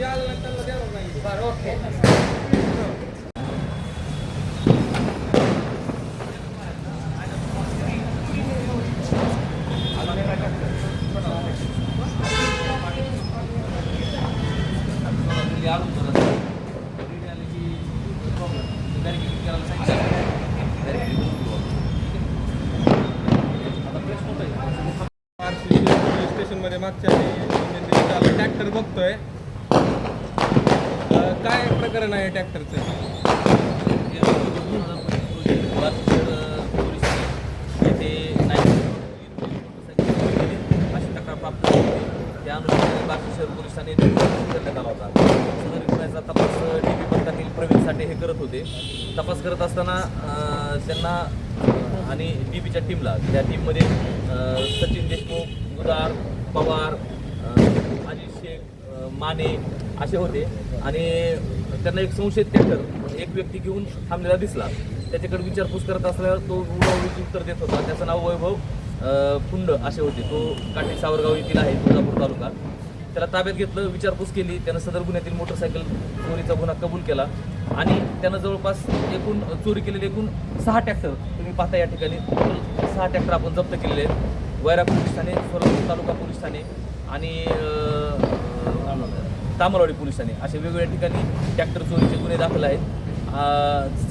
बरं ओके स्टेशनमध्ये मागच्या ट्रॅक्टर बघतोय. काय प्रकरण आहे ट्रॅक्टरचं? अशी तक्रार प्राप्त झाली होती त्या शहर पोलिसांनी करण्यात आला होता सदर गुन्ह्याचा तपास डी बी पथकातील प्रवीण साठे हे करत होते तपास करत असताना त्यांना आणि डी बीच्या टीमला त्या टीममध्ये सचिन देशमुख गुदार पवार माने असे होते. आणि त्यांना एक संशयित ट्रॅक्टर एक व्यक्ती घेऊन थांबलेला दिसला. त्याच्याकडे विचारपूस करत असल्यावर तो उडवडीची उत्तर देत होता. त्याचं नाव वैभव कुंड असे होते. तो काठी सावरगाव येथील आहे तुळजापूर तालुका. त्याला ताब्यात घेतलं विचारपूस केली. त्यानं सदर गुन्ह्यातील मोटरसायकल चोरीचा गुन्हा कबूल केला. आणि त्यानं जवळपास एकूण चोरी केलेले एकूण सहा ट्रॅक्टर तुम्ही पाहता या ठिकाणी. सहा ट्रॅक्टर आपण जप्त केलेले आहेत. वैराग पोलीस ठाणे सोलापूर तालुका पोलीस ठाणे. आणि तामरवाडी पोलिसांनी. अशा असे वेगवेगळ्या ठिकाणी ट्रॅक्टर चोरीचे गुन्हे दाखल आहेत.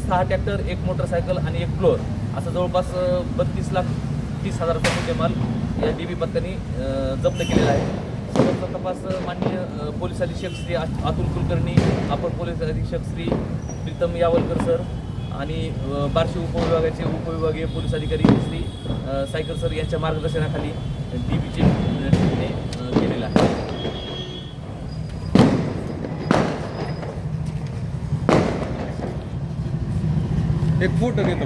सहा ट्रॅक्टर एक मोटरसायकल आणि एक फ्लोअर असं जवळपास बत्तीस लाख तीस हजाराचा माल या डी बी पथकाने जप्त केलेला आहे. सदरचा तपास माननीय पोलीस अधीक्षक श्री अतुल कुलकर्णी अपर पोलीस अधीक्षक श्री प्रीतम यावलकर सर आणि बार्शी उपविभागाचे उपविभागीय पोलीस अधिकारी श्री सायकल सायकर सर यांच्या मार्गदर्शनाखाली डी बीचे केलेलं आहे. एक फोटो घेतो.